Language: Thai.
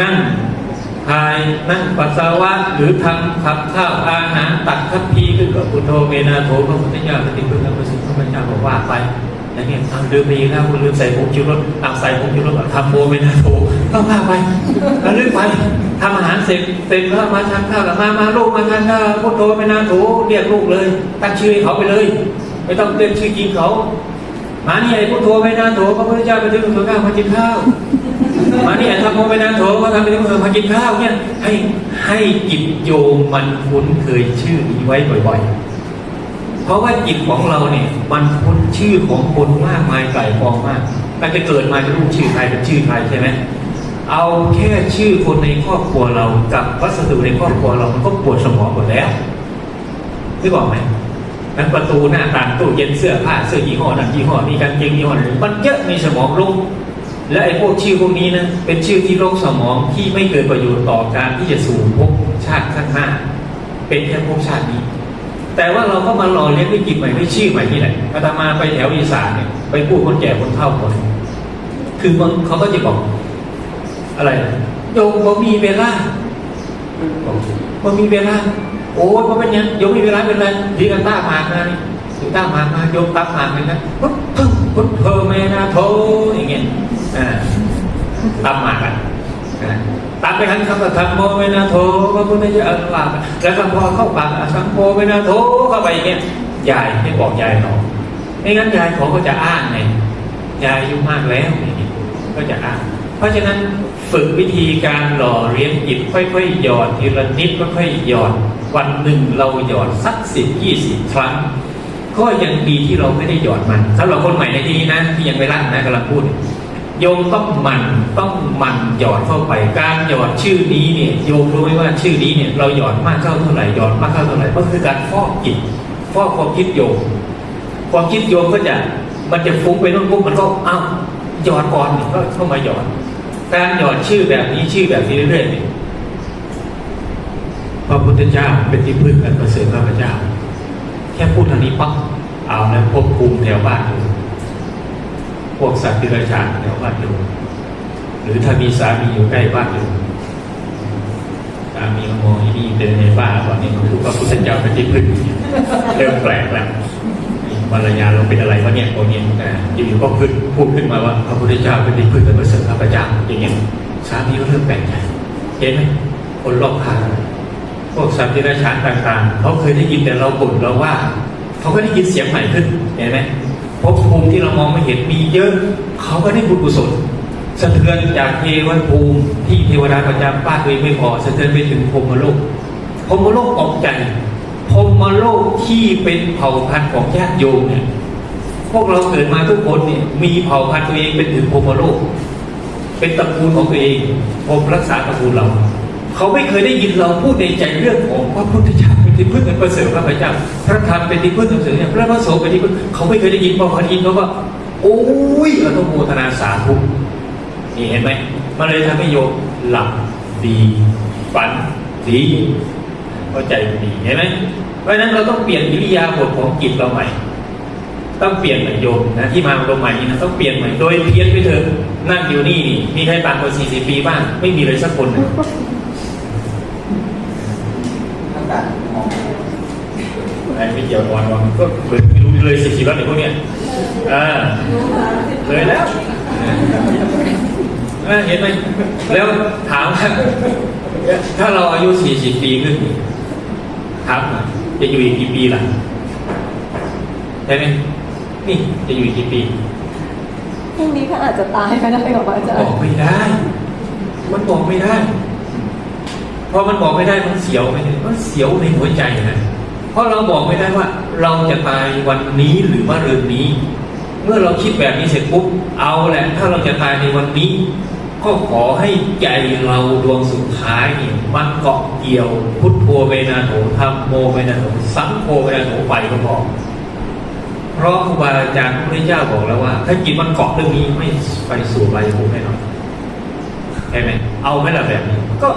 นั่งทายนั่งปัสสาวะหรือทำขับข้าวอาหารตักทัพพีขึ้นกับพุทโธเมนาโถพระพุทธเจ้าปฏิพุทธประสิทธิ์พระพุทธเจ้าบอกว่าไปอย่างเงี้ยทำลืมไปอีกแล้วคุณลืมใส่ผงชูรสเอาใส่ผงชูรสทำโมเมนาโถก็ว่าไปแล้วลึกไปทำอาหารเสร็จเสร็จแล้วมาทานข้าวแล้วมามาลูกมาทานข้าวพุทโธเมนาโถเรียกลูกเลย ตั้งชื่อเขาไปเลย ไม่ต้องเรียกชื่อจริงเขามาเนี่ไอ้พุทโธเมนาโถพระพุทธเจ้าไปถึงตัวข้าวมากินข้าว มานี่ไอ้ทำโมเมนาโถก็ทำไปถึงมากินข้าวเนี่ยให้ให้จิตโยมมันคุ้นเคยชื่อนี้ไว้บ่อยๆ เพราะว่าจิตของเราเนี่ยมันคุ้นชื่อของคนมากมายไก่กองมากมันจะเกิดมาจะรู้ชื่อใครเป็นชื่อใครใช่ไหมเอาแค่ชื่อคนในครอบครัวเรากับวัสดุในครอบครัวเรามันก็ปวดสมองหมดแล้วนึกออกไหมนั้นประตูหน้าต่างตู้เย็นเสื้อผ้าเสื้อยี่ห้อนั้นยี่ห้อนี้กางเกงยี่ห้อนั้มันเยอะในสมองลง และไอ้พวกชื่อพวกนี้นะเป็นชื่อที่ลงสมองที่ไม่เกิดประโยชน์ต่อการที่จะสู่ภพชาติข้างหน้า เป็นแค่ภพชาตินี้ แต่ว่าเราก็มาหล่อเลี้ยงด้วยจิตใหม่ด้วยชื่อใหม่นี่แหละอาตมาไปแถวอีสานเนี่ยไปพูดคนแก่คนเฒ่าคนคือบางเขาก็จะบอก อะไรโยมบ่มีเวลาบอกบ่มีเวลาโอ้ยเพราะเป็นยังโยมมีเวลาเป็นไรดีกันต้ามากนะนี่ถึงต้ามากมาโยมตับหมากเลยนะพุทพึ่งพุทเพอเมนาโทอย่างเงี้ย ตับหมากันอ่าตัดไปทันคำว่าธรรมโมเมนาโทพระพุทธเจ้าอัลลาแล้วก็พอเข้าปากอะธรรมโมเมนาโทเข้าไปเงี้ยยายให้บอกยายหนอไม่งั้นยายเขาก็จะอ้างไงยายอายุมากแล้วก็จะอ้างเพราะฉะนั้นฝึกวิธีการหล่อเลี้ยงจิตค่อยๆหยอดทีละนิดค่อยๆหยอด วันหนึ่งเราหยอดสักสิบยี่สิบครั้ง ก็ยังดีที่เราไม่ได้หยอดมันสำหรับคนใหม่ในที่นี้นะที่ยังไม่รักนะกำลังพูด โยมต้องหมันต้องหมันหยอดเข้าไป การหยอดชื่อนี้เนี่ยโยมรู้ไหมว่าชื่อนี้เนี่ยเราหยอดมากเข้าเท่าไหร่หยอดมากเข้าเท่าไหร่ก็คือการฟอกจิตฟอกความคิดโยมความคิดโยมก็จะมันจะฟุ้งไปโน่นปุ๊บมันก็อ้าวหยอดก่อนก็เข้ามาหยอดการหยอดชื่อแบบนี้ชื่อแบบนี้เรื่อยๆเนี่ยพระพุทธเจ้าเป็นที่พึ่งอันประเสริฐพระพุทธเจ้า แค่พูดทางนี้ปั๊บเอาแล้วควบคุมแถวบ้านอยู่พ วกสัตว์ที่ไรฉานแถวบ้านอยู่หรือถ้ามีสามีอยู่ใกล้บ้านอยู่สามีมองอีนี่เป็นในบ้านตอนนี้มันคือพระพุทธเจ้าเป็นที่พึ่งเริ่มแปลกแล้วภรรยาเราเป็นอะไรวะเนี่ยตัวเนี้ยอ่อยู่ๆก็ขึ้นพูดขึ้นมาว่าพระพุทธเจ้าเป็นที่พึ่งเป็นประเสริฐข้าพเจ้าอย่างเงี้ยสามีก็เริ่มแปลกใจเห็นไหมคนรอบข้างพวกสัตว์ที่ไรฉานต่างๆเขาเคยได้ยินแต่เราบ่นเราว่า เขาก็ได้ยินเสียงใหม่ขึ้นเห็นไหม ภพภูมิที่เรามองไม่เห็นมีเยอะเขาก็ได้บุญกุศลสะเทือนจากเทวภูมิที่เทวดาประจำป้าตัวเองไม่พอสะเทือนไปถึงพรมโลกพรมโลกตกใจพรมโลกที่เป็นเผ่าพันธุ์ของญาติโยมเนี่ยพวกเราเกิดมาทุกคนเนี่ยมีเผ่าพันธุ์ตัวเองเป็นถึงพรมโลก เป็นตระกูลของตัวเองพรมรักษาตระกูลเรา เขาไม่เคยได้ยินเราพูดในใจเรื่องของพระพุทธเจ้า ที่พึ่งอันประเสริฐพระพุทธเจ้าพระธรรมเป็นที่พึ่งอันประเสริฐเนี่ยพระพระสงฆ์เป็นที่พึ่งเขาไม่เคยได้ยินพอเขาได้ยินเขาก็โอ้ยอนุโมทนาสาธุนี่เห็นไหมมันเลยทำให้โยมหลับดีฝันดีเข้าใจดีเห็นไหมเพราะฉะนั้นเราต้องเปลี่ยนวิริยาบทของจิตเราใหม่ ต้องเปลี่ยนใหม่โยมนะที่มาลงใหม่นี้นะต้องเปลี่ยนใหม่โดยเพี้ยนไปเถอะนั่งอยู่นี่นี่มีใครต่างกว่า40ปีบ้างไม่มีเลยสักคนนึ่ง ตั้งแต่มอง ไอ้ไม่เกี่ยวก่อนวะก็เหมือนไม่รู้เลยสิชีวิตไอ้พวกเนี้ยอ่าเลยแล้วอ่าเห็นไหมแล้วถามว่าถ้าเราอายุ40ปีขึ้นถามหน่อยจะอยู่อีกกี่ปีล่ะใช่ไหมนี่จะอยู่อีกกี่ปีพรุ่งนี้ก็อาจจะตายก็ได้กับอาจารบอย์กไม่ได้ มันบอกไม่ได้พอมันบอกไม่ได้มันเสียวไหมมันเสียวในหัวใจนะ เพราะเราบอกไม่ได้ว่า เราจะตายวันนี้หรือว่าเรือนนี้ เมื่อเราคิดแบบนี้เสร็จปุ๊บเอาแหละ ถ้าเราจะตายในวันนี้ ก็ขอให้ใจเราดวงสุดท้ายเนี่ยมันเกาะเกี่ยว พุทโธเวนาโถธรรมโมเวนาโถสังโฆเวนาโถไปก็พอเพราะครูบาอาจารย์พระพุทธเจ้าบอกแล้วว่า ถ้าจิตมันเกาะเรื่องนี้ไม่ไปสู่ไรภูมิแน่นอนใช่ไหมเอาไหมล่ะแบบนี้ก็